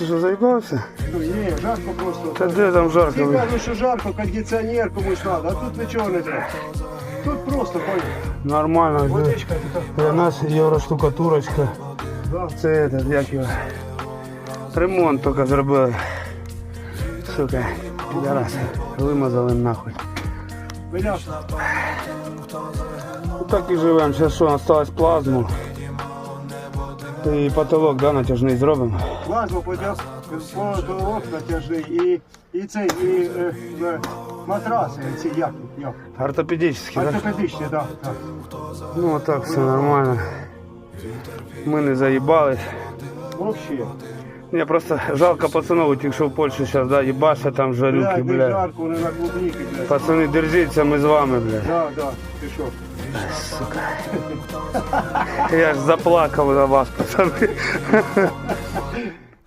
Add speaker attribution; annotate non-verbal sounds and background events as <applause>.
Speaker 1: Ти що заїбався?
Speaker 2: Ну, ні, жарко просто.
Speaker 1: Та де там жарко?
Speaker 2: Всі кажуть, що жарко, кондиціонер комусь треба, а тут нічого не треба. Тут просто понял.
Speaker 1: Нормально.
Speaker 2: Водичка така.
Speaker 1: Для нас євроштукатурочка.
Speaker 2: Да.
Speaker 1: Це этот, як його. Ремонт тільки зробили. Сука, підарас. Вимазали нахуй. Ну так і живемо. Зараз що, осталось плазму. І потолок, да, натяжний зробимо.
Speaker 2: Плазму подяв, потолок натяжний і, і цей, і е, е, матраси, ці як, як.
Speaker 1: Ортопедичний, да?
Speaker 2: Ортопедичні, так. Да,
Speaker 1: Ну так, все нормально. Ми не заїбались.
Speaker 2: Вообще.
Speaker 1: Ні, просто жалко пацанов, тих, що в Польщі зараз, да, їбаша там жарюки,
Speaker 2: Блядь, не
Speaker 1: бля.
Speaker 2: жарко, не на клубніки, блядь.
Speaker 1: Пацани, держіться, ми з вами, бля.
Speaker 2: Да, да, ти що? <laughs>
Speaker 1: Я ж заплакав за вас, пацани.